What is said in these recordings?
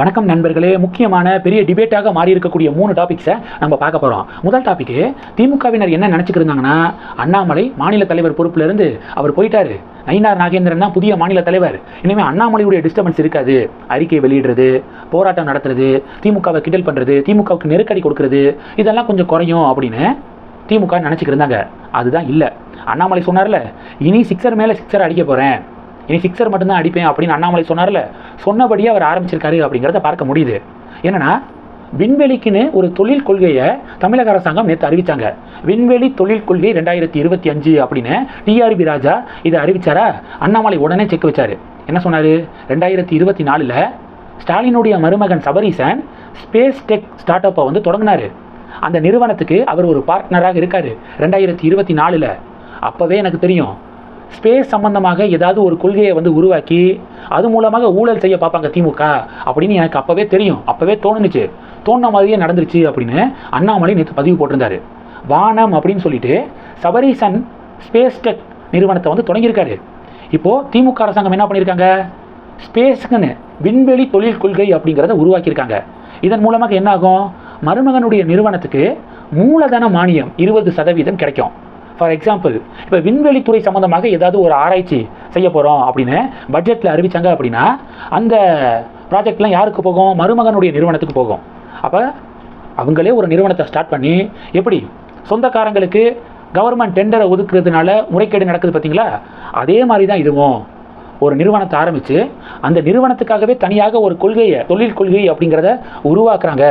வணக்கம் நண்பர்களே. முக்கியமான பெரிய டிபேட்டாக மாறி இருக்கக்கூடிய மூணு டாபிக்ஸை நம்ம பார்க்க போகிறோம் முதல் டாபிக்கு திமுகவினர் என்ன நினச்சிக்கிருந்தாங்கன்னா அண்ணாமலை மாநில தலைவர் பொறுப்பிலிருந்து அவர் போயிட்டாரு. நயினார் நாகேந்திரன் தான் புதிய மாநில தலைவர். இனிமேல் அண்ணாமலையுடைய டிஸ்டர்பன்ஸ் இருக்காது. அறிக்கை வெளியிடுறது போராட்டம் நடத்துறது திமுகவை கிண்டல் பண்ணுறது திமுகவுக்கு நெருக்கடி கொடுக்கறது இதெல்லாம் கொஞ்சம் குறையும் அப்படின்னு திமுக நினச்சிக்கிருந்தாங்க அதுதான் இல்லை. அண்ணாமலை சொன்னார்ல இனி சிக்ஸர் மேலே சிக்ஸர் அடிக்க போகிறேன் இனி சிக்ஸர் மட்டும்தான் அடிப்பேன் அப்படின்னு அண்ணாமலை சொன்னார்ல சொன்னபடியே அவர் ஆரம்பிச்சிருக்காரு அப்படிங்கிறத பார்க்க முடியுது. என்னன்னா விண்வெளிக்குன்னு ஒரு தொழில் கொள்கையை தமிழக அரசாங்கம் நேற்று அறிவித்தாங்க விண்வெளி தொழில் கொள்கை ரெண்டாயிரத்தி இருபத்தி அஞ்சு அப்படின்னு டிஆர்பி ராஜா இதை அறிவிச்சாரா? அண்ணாமலை உடனே செக் வச்சாரு. என்ன சொன்னாரு? ரெண்டாயிரத்தி இருபத்தி நாலில் ஸ்டாலினுடைய மருமகன் சபரீசன் ஸ்பேஸ் டெக் ஸ்டார்ட் அப்பை வந்து தொடங்கினாரு. அந்த நிறுவனத்துக்கு அவர் ஒரு பார்ட்னராக இருக்காரு. ரெண்டாயிரத்தி இருபத்தி நாலில். அப்போவே எனக்கு தெரியும் ஸ்பேஸ் சம்பந்தமாக ஏதாவது ஒரு கொள்கையை வந்து உருவாக்கி அது மூலமாக ஊழல் செய்ய பார்ப்பாங்க திமுக. அப்படின்னு எனக்கு அப்போவே தெரியும். அப்போவே தோணுனுச்சு. தோணுன மாதிரியே நடந்துருச்சு அப்படின்னு அண்ணாமலை நேற்று பதிவு போட்டிருந்தாரு. வானம் அப்படின்னு சொல்லிட்டு சபரீசன் ஸ்பேஸ் டெக் நிறுவனத்தை வந்து தொடங்கியிருக்காரு. இப்போது திமுக அரசாங்கம் என்ன பண்ணியிருக்காங்க? ஸ்பேஸுக்குன்னு விண்வெளி தொழில் கொள்கை அப்படிங்கிறத உருவாக்கியிருக்காங்க. இதன் மூலமாக என்ன ஆகும் மருமகனுடைய நிறுவனத்துக்கு மூலதன மானியம் இருபது சதவீதம் கிடைக்கும். ஃபார் எக்ஸாம்பிள் இப்போ விண்வெளித்துறை சம்மந்தமாக ஏதாவது ஒரு ஆராய்ச்சி செய்ய போகிறோம் அப்படின்னு பட்ஜெட்டில் அறிவித்தாங்க அப்படின்னா அந்த ப்ராஜெக்ட்லாம் யாருக்கு போகும்? மருமகனுடைய நிறுவனத்துக்கு போகும். அப்போ அவங்களே ஒரு நிறுவனத்தை ஸ்டார்ட் பண்ணி எப்படி? சொந்தக்காரங்களுக்கு கவர்மெண்ட் டெண்டரை ஒதுக்குறதுனால முறைகேடு நடக்குது பார்த்தீங்களா அதே மாதிரி தான் இதுவும். ஒரு நிறுவனத்தை ஆரம்பித்து அந்த நிறுவனத்துக்காகவே தனியாக ஒரு கொள்கையை தொழில் கொள்கை அப்படிங்கிறத உருவாக்குறாங்க.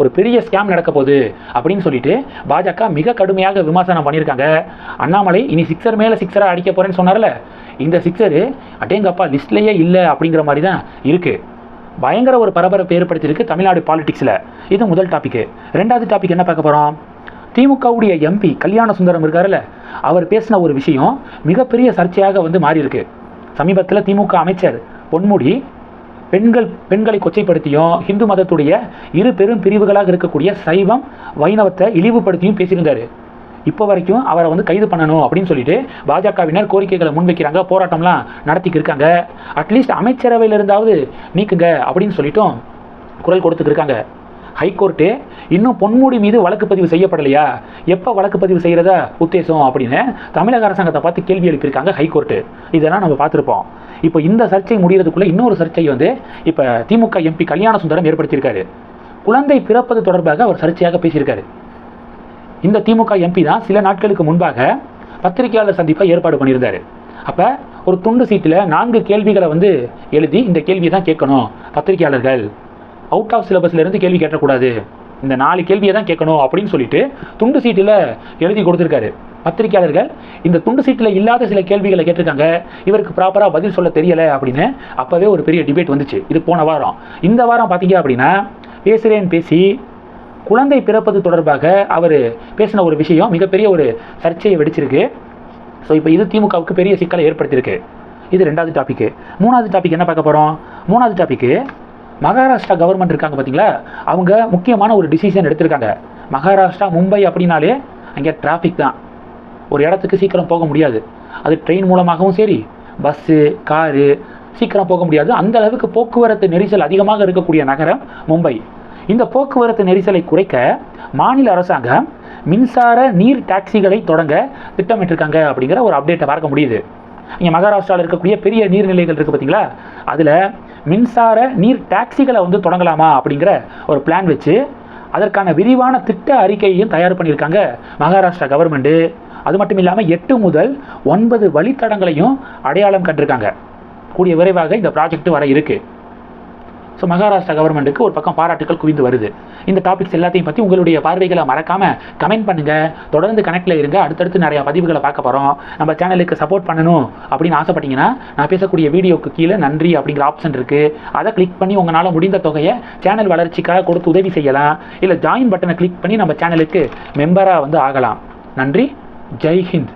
ஒரு பெரிய ஸ்கேம் நடக்க போகுது அப்படின்னு சொல்லிட்டு பாஜக மிக கடுமையாக விமர்சனம் பண்ணியிருக்காங்க. அண்ணாமலை இனி சிக்ஸர் மேலே சிக்ஸராக அடிக்க போகிறேன்னு சொன்னார்ல இந்த சிக்ஸரு அடேங்கப்பா லிஸ்ட்லேயே இல்லை அப்படிங்கிற மாதிரி தான் இருக்குது பயங்கர ஒரு பரபரப்பு ஏற்படுத்தியிருக்கு தமிழ்நாடு பாலிடிக்ஸில் இது முதல் டாபிக்கு ரெண்டாவது டாபிக் என்ன பார்க்க போகிறோம் திமுகவுடைய எம்பி கல்யாண சுந்தரம் இருக்காருல்ல அவர் பேசின ஒரு விஷயம் மிகப்பெரிய சர்ச்சையாக வந்து மாறியிருக்கு. சமீபத்தில் திமுக அமைச்சர் பொன்முடி பெண்கள் பெண்களை கொச்சைப்படுத்தியும் ஹிந்து மதத்துடைய இரு பெரும் பிரிவுகளாக இருக்கக்கூடிய சைவம் வைணவத்தை இழிவுபடுத்தியும் பேசியிருந்தார். இப்போ வரைக்கும் அவரை வந்து கைது பண்ணணும் அப்படின்னு சொல்லிட்டு பாஜகவினர் கோரிக்கைகளை முன்வைக்கிறாங்க போராட்டம்லாம் நடத்திக்கு இருக்காங்க அட்லீஸ்ட் அமைச்சரவையில் இருந்தாவது நீக்குங்க அப்படின்னு சொல்லிட்டும் குரல் கொடுத்துக்கிருக்காங்க. ஹைகோர்ட்டு இன்னும் பொன்முடி மீது வழக்கு பதிவு செய்யப்படலையா? எப்போ வழக்கு பதிவு செய்கிறதா உத்தேசம் அப்படின்னு தமிழக அரசாங்கத்தை பார்த்து கேள்வி எழுப்பியிருக்காங்க ஹைகோர்ட்டு இதெல்லாம் நம்ம பார்த்துருப்போம். இப்போ இந்த சர்ச்சை முடிகிறதுக்குள்ளே இன்னொரு சர்ச்சை வந்து இப்போ திமுக எம்பி கல்யாண சுந்தரம் ஏற்படுத்தியிருக்காரு. குழந்தை பிறப்பது தொடர்பாக அவர் சர்ச்சையாக பேசியிருக்காரு. இந்த திமுக எம்பி தான் சில நாட்களுக்கு முன்பாக பத்திரிகையாளர் சந்திப்பை ஏற்பாடு பண்ணியிருந்தார். அப்போ ஒரு துண்டு சீட்டில் நான்கு கேள்விகளை வந்து எழுதி இந்த கேள்வியை தான் கேட்கணும் பத்திரிகையாளர்கள். அவுட் ஆஃப் சிலபஸ்லேருந்து கேள்வி கேட்டக்கூடாது. இந்த நாலு கேள்வியை தான் கேட்கணும் அப்படின்னு சொல்லிட்டு துண்டு சீட்டில் எழுதி கொடுத்துருக்காரு. பத்திரிகையாளர்கள் இந்த துண்டு சீட்டில் இல்லாத சில கேள்விகளை கேட்டிருக்காங்க. இவருக்கு ப்ராப்பராக பதில் சொல்ல தெரியலை அப்படின்னு அப்போவே ஒரு பெரிய டிபேட் வந்துச்சு. இது போன வாரம். இந்த வாரம் பார்த்தீங்க அப்படின்னா பேசுகிறேன் பேசி குழந்தை பிறப்பது தொடர்பாக அவர் பேசின ஒரு விஷயம் மிகப்பெரிய ஒரு சர்ச்சையை வெடிச்சிருக்கு. ஸோ இப்போ இது திமுகவுக்கு பெரிய சிக்கலை ஏற்படுத்தியிருக்கு. இது ரெண்டாவது டாபிக்கு மூணாவது டாபிக் என்ன பார்க்க போகிறோம் மூணாவது டாபிக்கு மகாராஷ்டிரா கவர்மெண்ட் இருக்காங்க பார்த்தீங்களா அவங்க முக்கியமான ஒரு டிசிஷன் எடுத்திருக்காங்க. மகாராஷ்டிரா மும்பை அப்படின்னாலே அங்கே டிராஃபிக் தான். ஒரு இடத்துக்கு சீக்கிரம் போக முடியாது. அது ட்ரெயின் மூலமாகவும் சரி பஸ்ஸு காரு சீக்கிரம் போக முடியாது. அந்த அளவுக்கு போக்குவரத்து நெரிசல் அதிகமாக இருக்கக்கூடிய நகரம் மும்பை. இந்த போக்குவரத்து நெரிசலை குறைக்க மாநில அரசாங்கம் மின்சார நீர் டாக்ஸிகளை தொடங்க திட்டமிட்டிருக்காங்க அப்படிங்கிற ஒரு அப்டேட்டை பார்க்க முடியுது. இங்கே மகாராஷ்டிராவில் இருக்கக்கூடிய பெரிய நீர்நிலைகள் இருக்குது பார்த்தீங்களா அதில் மின்சார நீர் டாக்ஸிகளை வந்து தொடங்கலாமா அப்படிங்கிற ஒரு பிளான் வச்சு அதற்கான விரிவான திட்ட அறிக்கையையும் தயார் பண்ணியிருக்காங்க மகாராஷ்டிரா கவர்மெண்ட்டு அது மட்டும் இல்லாமல் எட்டு முதல் ஒன்பது வழித்தடங்களையும் அடையாளம் கண்டிருக்காங்க. கூடிய விரைவாக இந்த ப்ராஜெக்ட் வர இருக்குது ஸோ மகாராஷ்டிரா கவர்மெண்ட்டுக்கு ஒரு பக்கம் பாராட்டுகள் குவிந்து வருது. இந்த டாபிக்ஸ் எல்லாத்தையும் பற்றி உங்களுடைய பார்வைகளை மறக்காமல் கமெண்ட் பண்ணுங்கள் தொடர்ந்து கனெக்டில் இருங்க. அடுத்தடுத்து நிறையா பதிவுகளை பார்க்க போகிறோம் நம்ம சேனலுக்கு சப்போர்ட் பண்ணணும் அப்படின்னு ஆசைப்பட்டீங்கன்னா நான் பேசக்கூடிய வீடியோக்கு கீழே நன்றி அப்படிங்கிற ஆப்ஷன் இருக்குது அதை கிளிக் பண்ணி உங்களால் முடிந்த தொகையை சேனல் வளர்ச்சிக்காக கொடுத்து உதவி செய்யலாம். இல்லை ஜாயின் பட்டனை கிளிக் பண்ணி நம்ம சேனலுக்கு மெம்பராக வந்து ஆகலாம். நன்றி. ஜெய் ஹிந்த்.